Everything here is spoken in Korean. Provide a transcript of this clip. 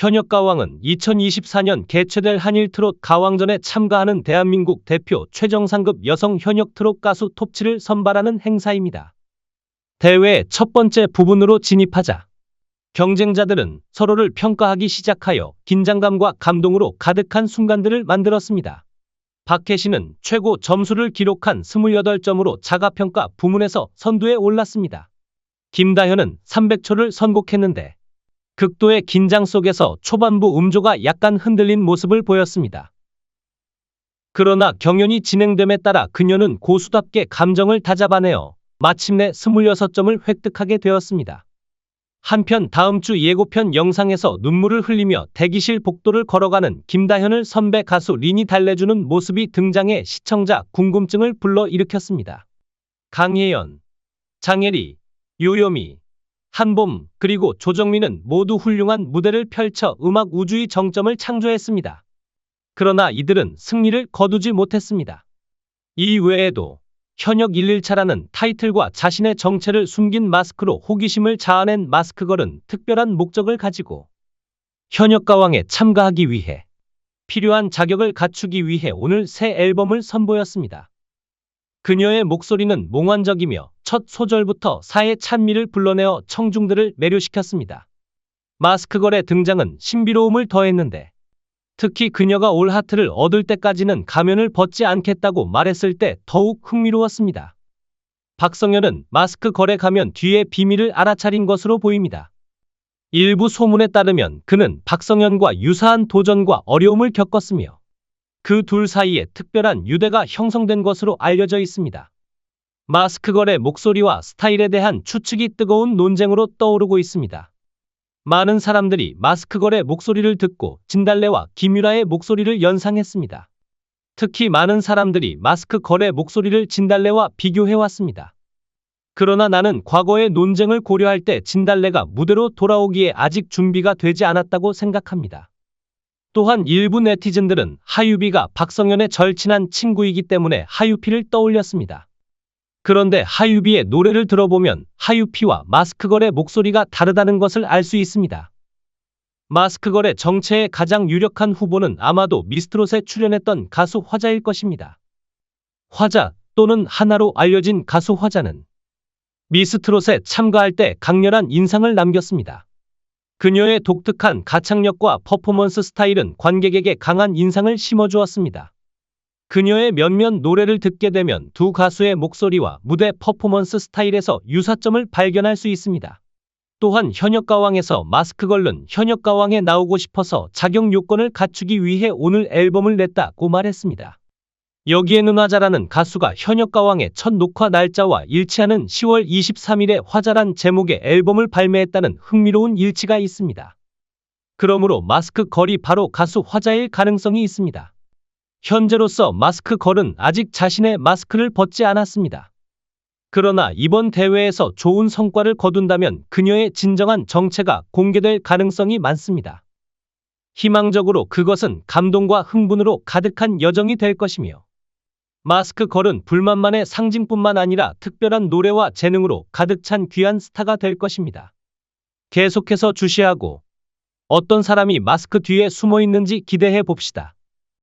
현역 가왕은 2024년 개최될 한일 트롯 가왕전에 참가하는 대한민국 대표 최정상급 여성 현역 트롯 가수 톱7을 선발하는 행사입니다. 대회의 첫 번째 부분으로 진입하자 경쟁자들은 서로를 평가하기 시작하여 긴장감과 감동으로 가득한 순간들을 만들었습니다. 박혜신은 최고 점수를 기록한 28점으로 자가평가 부문에서 선두에 올랐습니다. 김다현은 300초를 선곡했는데 극도의 긴장 속에서 초반부 음조가 약간 흔들린 모습을 보였습니다. 그러나 경연이 진행됨에 따라 그녀는 고수답게 감정을 다잡아내어 마침내 26점을 획득하게 되었습니다. 한편 다음 주 예고편 영상에서 눈물을 흘리며 대기실 복도를 걸어가는 김다현을 선배 가수 린이 달래주는 모습이 등장해 시청자 궁금증을 불러일으켰습니다. 강예연, 장혜리, 요요미, 한봄, 그리고 조정민은 모두 훌륭한 무대를 펼쳐 음악 우주의 정점을 창조했습니다. 그러나 이들은 승리를 거두지 못했습니다. 이 외에도 현역 1일차라는 타이틀과 자신의 정체를 숨긴 마스크로 호기심을 자아낸 마스크걸은 특별한 목적을 가지고 현역 가왕에 참가하기 위해 필요한 자격을 갖추기 위해 오늘 새 앨범을 선보였습니다. 그녀의 목소리는 몽환적이며 첫 소절부터 사의 찬미를 불러내어 청중들을 매료시켰습니다. 마스크걸의 등장은 신비로움을 더했는데 특히 그녀가 올 하트를 얻을 때까지는 가면을 벗지 않겠다고 말했을 때 더욱 흥미로웠습니다. 박성현은 마스크 걸에 가면 뒤에 비밀을 알아차린 것으로 보입니다. 일부 소문에 따르면 그는 박성현과 유사한 도전과 어려움을 겪었으며 그 둘 사이에 특별한 유대가 형성된 것으로 알려져 있습니다. 마스크걸의 목소리와 스타일에 대한 추측이 뜨거운 논쟁으로 떠오르고 있습니다. 많은 사람들이 마스크걸의 목소리를 듣고 진달래와 김유라의 목소리를 연상했습니다. 특히 많은 사람들이 마스크걸의 목소리를 진달래와 비교해왔습니다. 그러나 나는 과거의 논쟁을 고려할 때 진달래가 무대로 돌아오기에 아직 준비가 되지 않았다고 생각합니다. 또한 일부 네티즌들은 하유비가 박성현의 절친한 친구이기 때문에 하유피를 떠올렸습니다. 그런데 하유비의 노래를 들어보면 하유피와 마스크걸의 목소리가 다르다는 것을 알 수 있습니다. 마스크걸의 정체의 가장 유력한 후보는 아마도 미스트롯에 출연했던 가수 화자일 것입니다. 화자 또는 하나로 알려진 가수 화자는 미스트롯에 참가할 때 강렬한 인상을 남겼습니다. 그녀의 독특한 가창력과 퍼포먼스 스타일은 관객에게 강한 인상을 심어주었습니다. 그녀의 몇몇 노래를 듣게 되면 두 가수의 목소리와 무대 퍼포먼스 스타일에서 유사점을 발견할 수 있습니다. 또한 현역가왕에서 마스크걸은 현역가왕에 나오고 싶어서 자격 요건을 갖추기 위해 오늘 앨범을 냈다고 말했습니다. 여기에 눈화자라는 가수가 현역가왕의 첫 녹화 날짜와 일치하는 10월 23일에 화자란 제목의 앨범을 발매했다는 흥미로운 일치가 있습니다. 그러므로 마스크 걸이 바로 가수 화자일 가능성이 있습니다. 현재로서 마스크 걸은 아직 자신의 마스크를 벗지 않았습니다. 그러나 이번 대회에서 좋은 성과를 거둔다면 그녀의 진정한 정체가 공개될 가능성이 많습니다. 희망적으로 그것은 감동과 흥분으로 가득한 여정이 될 것이며 마스크 걸은 불만만의 상징뿐만 아니라 특별한 노래와 재능으로 가득 찬 귀한 스타가 될 것입니다. 계속해서 주시하고 어떤 사람이 마스크 뒤에 숨어 있는지 기대해 봅시다.